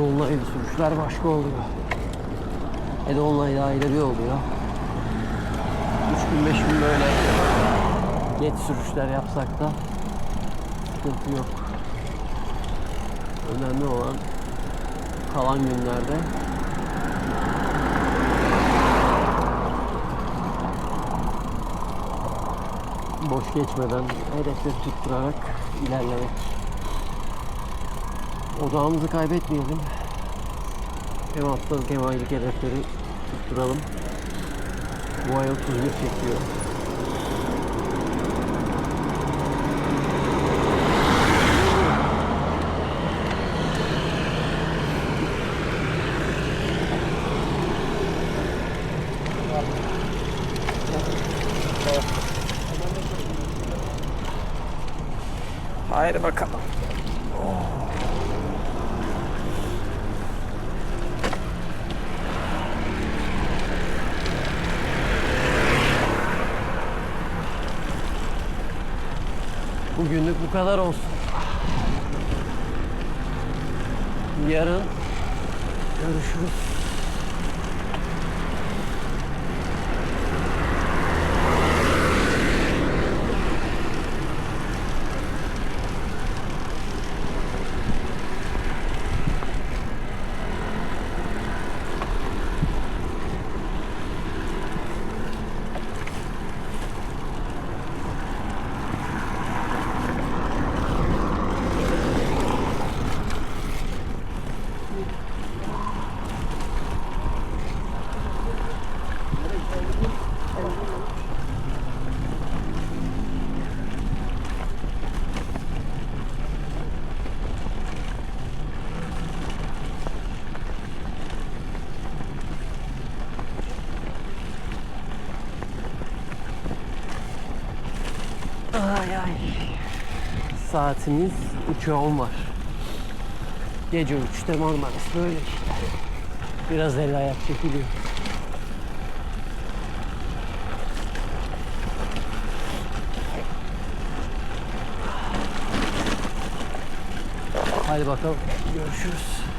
Dolunaylı sürüşler başka oluyor. E Dolunay daha ileri oluyor. 3 gün 5 gün böyle geç sürüşler yapsak da sıkıntı yok. Önemli olan kalan günlerde boş geçmeden hedefleri tutturarak ilerlemek. Odağımızı kaybetmeyelim. Hem haftalık hem aylık hedefleri tutturalım. Bu ay 31 çekiyor. Haydi bakalım. Bugünlük bu kadar olsun. Yarın görüşürüz. Ay ay. Saatimiz 3'e 10 var. Gece 3'te Marmaris böyle işte. Biraz el ayak çekiliyor. Hadi bakalım. Görüşürüz.